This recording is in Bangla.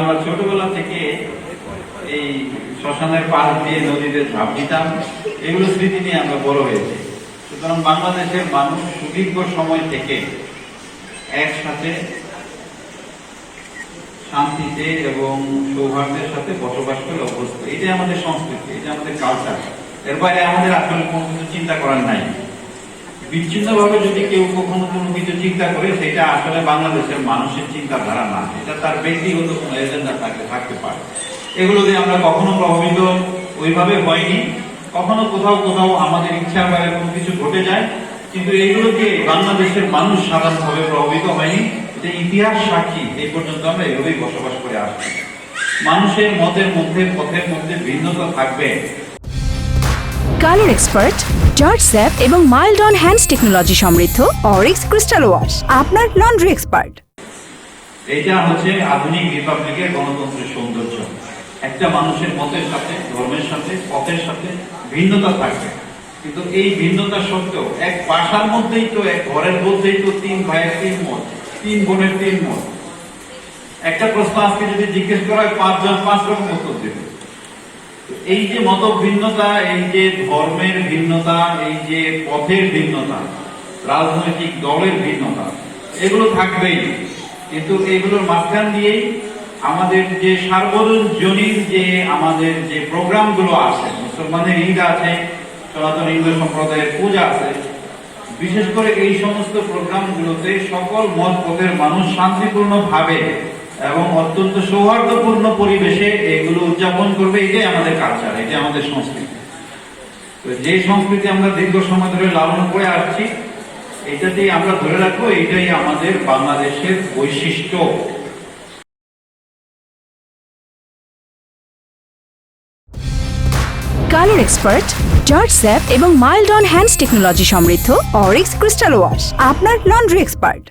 আমরা ছোটবেলা থেকে এই শ্মশানের পাশ দিয়ে নদীতে ঝাঁপ দিতাম। এগুলো স্মৃতি নিয়ে আমরা বড় হয়েছি। সুতরাং বাংলাদেশের মানুষ সুদীর্ঘ সময় থেকে একসাথে শান্তিতে এবং সৌহার্দ্যের সাথে বসবাস করে অভ্যস্ত। এটাই আমাদের সংস্কৃতি এটা আমাদের কালচার এর বাইরে আমাদের আসলে কোনো কিছু চিন্তা করার নাই। বিচ্ছিন্ন ভাবে যদি কেউ কখনো কোনো কিছু চিন্তা করে, সেটা আসলে বাংলাদেশের মানুষের চিন্তাধারা না। এটা তার ব্যক্তিগত কোনো এজেন্ডা থাকতে থাকতে পারে। এগুলো দিয়ে আমরা কখনো প্রভাবিত ওইভাবে হয়নি। কখনো কোথাও কোথাও আমাদের ইচ্ছার বাইরে কোনো কিছু ঘটে যায়, কিন্তু এইগুলোকে বাংলাদেশের মানুষ সাধারণভাবে প্রভাবিত হয়নি। এটা ইতিহাস সাক্ষী, এই পর্যন্ত আমরা এভাবেই বসবাস করে আসছি। মানুষের মতের মধ্যে, পথের মধ্যে ভিন্নতা থাকবে। কালার এক্সপার্ট জর্জ স্যাপ এবং মাইল্ড অন হ্যান্ডস টেকনোলজি সমৃদ্ধ অরিক্স ক্রিস্টাল ওয়াশ আপনার লন্ড্রি এক্সপার্ট এটা হচ্ছে আধুনিক রিপাবলিকের গণতন্ত্রের সৌন্দর্য। একটা মানুষের মতের সাথে, ধর্মের সাথে, পথের সাথে ভিন্নতা থাকবে। কিন্তু এই ভিন্নতা সত্ত্বেও এক বাসার মধ্যেই তো, এক ঘরের মধ্যেই তো তিন ভাইয়ের তিন মত তিন বোনের তিন মত একটা প্রশ্ন আজকে যদি জিজ্ঞেস করা হয়, পাঁচজন পাঁচ রকম উত্তর দেবে। এই যে মত ভিন্নতা এই যে ধর্মের ভিন্নতা, এই যে পথের ভিন্নতা, রাজনৈতিক দলের ভিন্নতা, এগুলো থাকবেই। কিন্তু এগুলোর মাঝখান দিয়েই আমাদের যে সার্বজনীন যে আমাদের যে প্রোগ্রামগুলো আছে, মুসলমানের ঈদ আছে, সনাতন হিন্দু সম্প্রদায়ের পূজা আছে, বিশেষ করে এই সমস্ত প্রোগ্রামগুলোতে সকল মত পথের মানুষ শান্তিপূর্ণ ভাবে এবং অত্যন্ত সৌহার্দ্যপূর্ণ পরিবেশে এগুলো উদযাপন করবে, এটাই আমাদের কালচার এটাই আমাদের সংস্কৃতি। যে সংস্কৃতি আমরা দীর্ঘ সময় ধরে লালন করে আসছি, এটাতেই আমরা ধরে রাখব, এটাই আমাদের বাংলাদেশের বৈশিষ্ট্য। কালার এক্সপার্ট জর্জ স্যাপ এবং মাইল্ড অন হ্যান্ডস টেকনোলজি সমৃদ্ধ অরিক্স ক্রিস্টাল ওয়াশ আপনার লন্ড্রি এক্সপার্ট